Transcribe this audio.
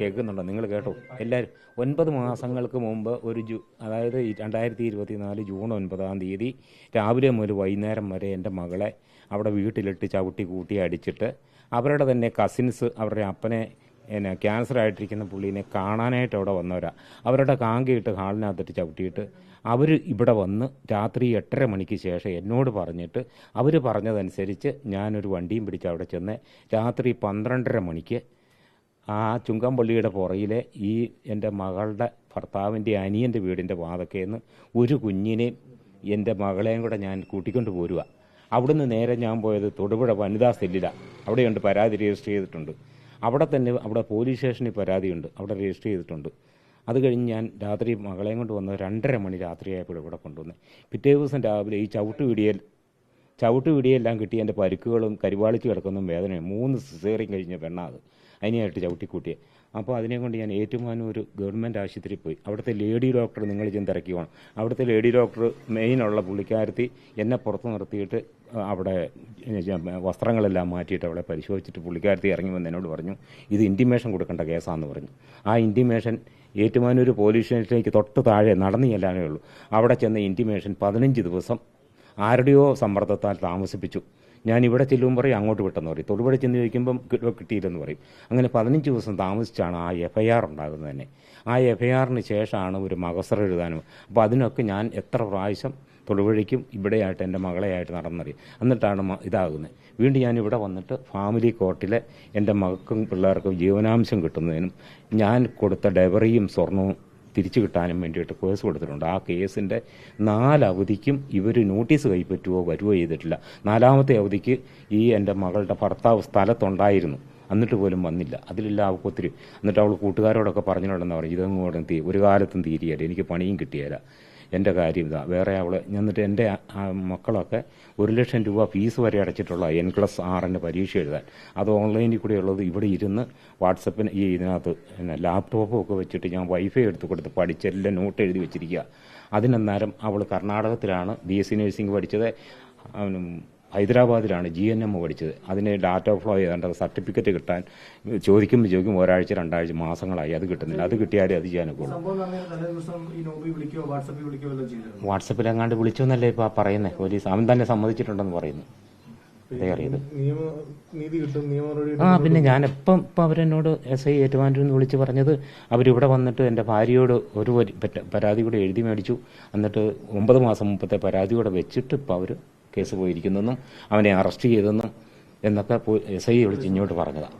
കേൾക്കുന്നുണ്ടോ? നിങ്ങൾ കേട്ടോ. എല്ലാവരും ഒൻപത് മാസങ്ങൾക്ക് മുമ്പ് ഒരു ജൂ അതായത് രണ്ടായിരത്തി രണ്ടായിരത്തി ഇരുപത്തിനാല് ജൂൺ ഒൻപതാം തീയതി രാവിലെ മുതൽ വൈകുന്നേരം വരെ എന്റെ മകളെ അവിടെ വീട്ടിലിട്ട് ചവിട്ടി കൂട്ടി അടിച്ചിട്ട് അവരുടെ തന്നെ കസിൻസ് അവരുടെ അപ്പനെ എന്നെ ക്യാൻസർ ആയിട്ടിരിക്കുന്ന പുള്ളീനെ കാണാനായിട്ട് അവിടെ വന്നവരാ. അവരുടെ കാങ്കയിട്ട് ഹാളിനകത്തിട്ട് ചവിട്ടിയിട്ട് അവർ ഇവിടെ വന്ന് രാത്രി എട്ടര മണിക്ക് ശേഷം എന്നോട് പറഞ്ഞിട്ട് അവർ പറഞ്ഞതനുസരിച്ച് ഞാനൊരു വണ്ടിയും പിടിച്ച് അവിടെ ചെന്ന് രാത്രി പന്ത്രണ്ടര മണിക്ക് ആ ചുങ്കമ്പള്ളിയുടെ പുറയിലെ ഈ എന്റെ മകളുടെ ഭർത്താവിന്റെ അനിയന്റെ വീടിന്റെ വാതക്കേന്ന് ഒരു കുഞ്ഞിനെയും എന്റെ മകളെയും കൂടെ ഞാൻ കൂട്ടിക്കൊണ്ട് പോരുക. അവിടുന്ന് നേരെ ഞാൻ പോയത് തൊടുപുഴ വനിതാ സെല്ലിലാണ് അവിടെയുണ്ട് പരാതി രജിസ്റ്റർ ചെയ്തിട്ടുണ്ട്. അവിടെ തന്നെ അവിടെ പോലീസ് സ്റ്റേഷനിൽ പരാതിയുണ്ട്. അവിടെ രജിസ്റ്റർ ചെയ്തിട്ടുണ്ട്. അത് കഴിഞ്ഞ് ഞാൻ രാത്രി മകളെയും കൊണ്ട് വന്ന് രണ്ടര മണി രാത്രിയായപ്പോൾ ഇവിടെ കൊണ്ടുവന്നു പിറ്റേ ദിവസം രാവിലെ ഈ ചവിട്ട് പിടിയൽ ചവിട്ട് പിടിയെല്ലാം കിട്ടി എന്റെ പരുക്കുകളും കരിവാളിച്ച് കിടക്കുന്നതും വേദനയും. മൂന്ന് സിസേറിയും കഴിഞ്ഞ പെണ്ണാത് അതിനെയായിട്ട് ചവിട്ടിക്കൂട്ടിയെ. അപ്പോൾ അതിനെ കൊണ്ട് ഞാൻ ഏറ്റുമാനൂർ ഗവൺമെന്റ് ആശുപത്രിയിൽ പോയി. അവിടുത്തെ ലേഡി ഡോക്ടർ നിങ്ങൾ ചെന്ന് തിരക്കി പോകണം. അവിടുത്തെ ലേഡി ഡോക്ടർ മെയിനുള്ള പുള്ളിക്കാരത്തി എന്നെ പുറത്ത് നിർത്തിയിട്ട് അവിടെ വസ്ത്രങ്ങളെല്ലാം മാറ്റിയിട്ട് അവളെ പരിശോധിച്ചിട്ട് പുള്ളിക്കാരത്തി ഇറങ്ങി വന്ന് എന്നോട് പറഞ്ഞു ഇത് ഇന്റിമേഷൻ കൊടുക്കേണ്ട കേസാണെന്ന് പറഞ്ഞു. ആ ഇന്റിമേഷൻ ഏറ്റുമാനൂർ പോലീസ് സ്റ്റേഷനിലേക്ക് തൊട്ട് താഴെ നടന്നു ചെല്ലാനേ ഉള്ളൂ. അവിടെ ചെന്ന ഇന്റിമേഷൻ പതിനഞ്ച് ദിവസം ആരുടെയോ സമ്മർദ്ദത്താൽ താമസിപ്പിച്ചു. ഞാൻ ഇവിടെ ചെല്ലുമ്പോൾ പറയും അങ്ങോട്ട് വിട്ടെന്ന് പറയും. തൊടുപുഴ ചെന്ന് ചോദിക്കുമ്പം കിട്ടിയില്ലെന്ന് പറയും. അങ്ങനെ പതിനഞ്ച് ദിവസം താമസിച്ചാണ് ആ എഫ് ഐ ആർ ഉണ്ടാകുന്നത് തന്നെ. ആ എഫ് ഐ ആറിന് ശേഷമാണ് ഒരു മകസർ എഴുതാനും. അപ്പോൾ അതിനൊക്കെ ഞാൻ എത്ര പ്രാവശ്യം തൊടുപുഴയ്ക്കും ഇവിടെയായിട്ട് എന്റെ മകളെയായിട്ട് നടന്നറിയും. എന്നിട്ടാണ് ഇതാകുന്നത്. വീണ്ടും ഞാൻ ഇവിടെ വന്നിട്ട് ഫാമിലി കോർട്ടിലെ എന്റെ മകൾക്കും പിള്ളേർക്കും ജീവനാംശം കിട്ടുന്നതിനും ഞാൻ കൊടുത്ത ഡെവറിയും സ്വർണവും തിരിച്ചു കിട്ടാനും വേണ്ടിയിട്ട് കേസ് കൊടുത്തിട്ടുണ്ട്. ആ കേസിന്റെ നാലവധിക്കും ഇവർ നോട്ടീസ് കൈപ്പറ്റുവോ വരുവോ ചെയ്തിട്ടില്ല. നാലാമത്തെ അവധിക്ക് ഈ എന്റെ മകളുടെ ഭർത്താവ് സ്ഥലത്തുണ്ടായിരുന്നു. എന്നിട്ട് പോലും വന്നില്ല. അതിലില്ല അവൾക്ക് ഒത്തിരി എന്നിട്ട് അവൾ കൂട്ടുകാരോടൊക്കെ പറഞ്ഞിട്ടുണ്ടെന്ന് പറഞ്ഞു. ഇതൊന്നും തീ ഒരു കാലത്തും തീരിയല്ല എനിക്ക് പണിയും കിട്ടിയല്ല എന്റെ കാര്യം ഇതാ. വേറെ അവൾ എന്നിട്ട് എന്റെ മക്കളൊക്കെ ഒരു ലക്ഷം രൂപ ഫീസ് വരെ അടച്ചിട്ടുള്ള എൻ ക്ലസ് ആറിന്റെ പരീക്ഷ എഴുതാൻ. അത് ഓൺലൈനിൽ കൂടെ ഉള്ളത് ഇവിടെ ഇരുന്ന് വാട്സപ്പിന് ഈ ഇതിനകത്ത് പിന്നെ ലാപ്ടോപ്പും ഒക്കെ വെച്ചിട്ട് ഞാൻ വൈഫൈ എടുത്ത് കൊടുത്ത് പഠിച്ചെല്ലാം നോട്ട് എഴുതി വെച്ചിരിക്കുക അതിനന്നേരം അവൾ കർണാടകത്തിലാണ് ബി എസ് സി നഴ്സിംഗ് പഠിച്ചത്. ഹൈദരാബാദിലാണ് ജി എൻ എം പഠിച്ചത്. അതിന് ഡാറ്റ ഫ്ലോ ചെയ്തേണ്ട സർട്ടിഫിക്കറ്റ് കിട്ടാൻ ചോദിക്കുമ്പോൾ ചോദിക്കും ഒരാഴ്ച രണ്ടാഴ്ച മാസങ്ങളായി അത് കിട്ടുന്നില്ല. അത് കിട്ടിയാലേ അത് ചെയ്യാനൊക്കെ സംഭവം നടന്ന തലേ ദിവസം ഈ നോബി വിളിക്കുകയോ വാട്സാപ്പിൽ എങ്ങാണ്ട് വിളിച്ചോന്നല്ലേ ഇപ്പൊ പറയുന്നത് പോലീസ് അവൻ തന്നെ സമ്മതിച്ചിട്ടുണ്ടെന്ന് പറയുന്നു. ആ പിന്നെ ഞാൻ എപ്പം ഇപ്പം അവരെന്നോട് എസ് ഐ ഏറ്റുമാനൂർ എന്ന് വിളിച്ച് പറഞ്ഞത് അവരിവിടെ വന്നിട്ട് എന്റെ ഭാര്യയോട് ഒരു പരാതി കൂടെ എഴുതി മേടിച്ചു. എന്നിട്ട് ഒമ്പത് മാസം മുമ്പത്തെ പരാതി കൂടെ വെച്ചിട്ട് ഇപ്പം അവർ കേസ് പോയിരിക്കുന്നെന്നും അവനെ അറസ്റ്റ് ചെയ്തെന്നും എന്നൊക്കെ എസ് ഐ വിളിച്ച് ഇങ്ങോട്ട് പറഞ്ഞതാണ്